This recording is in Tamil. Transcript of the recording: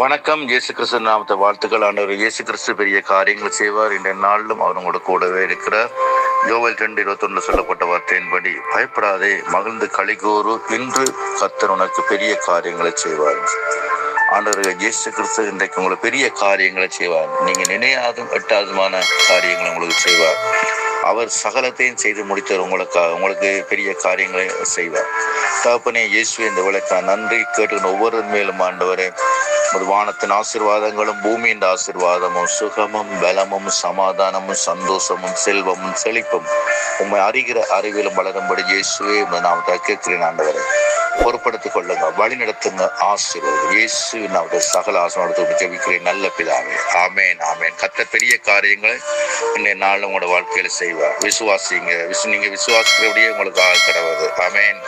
வணக்கம். இயேசு கிறிஸ்து நாமத்தை வாழ்த்துக்கள். ஆண்டவர் இயேசு கிறிஸ்து பெரிய காரியங்களை செய்வார். இந்த நாளிலும் அவர் உங்களோட கூடவே இருக்கிறார். யோவல் ரெண்டு இருபத்தொன்னு சொல்லப்பட்ட வார்த்தையின்படி பயப்படாதே மகிழ்ந்து கலிகூறு இன்று கத்தர் உனக்கு பெரிய காரியங்களை செய்வார். ஆண்டவர்கள் இயேசு கிறிஸ்து இன்றைக்கு உங்களுக்கு பெரிய காரியங்களை செய்வார். நீங்க நினையாதும் எட்டாதுமான காரியங்களை உங்களுக்கு செய்வார். அவர் சகலத்தையும் செய்து முடித்தவர் உங்களுக்காக உங்களுக்கு பெரிய காரியங்களை செய்வார். தகப்பனே இயேசு இந்த விளக்கா நன்றி. கேட்டுக்கிற ஒவ்வொரு மேலும் ஆண்டவரே வானத்தின் ஆசிர்வாதங்களும் பூமியின் ஆசிர்வாதமும் சுகமும் பலமும் சமாதானமும் சந்தோஷமும் செல்வமும் செழிப்பும் உண்மை அறிகிற அறிவிலும் வளரும்படி இயேசுவே நாம் கேட்கிறேன் ஆண்டவரை. பொறுப்படுத்திக் கொள்ளுங்க வழி நடத்துங்க ஆசீர்வாதம் இயேசு நாமத்தை சகல ஆசீர்வாதத்தை ஜெபிக்கிறேன். நல்ல பிதாவே. ஆமேன் ஆமேன். கத்த பெரிய காரியங்களை இன்னைய நாள் உங்களோட வாழ்க்கையில செய்வார். விசுவாசிங்க விசு நீங்க விசுவாசிக்கிறபடியே உங்களுக்கு ஆள் கிடவது ஆமேன்.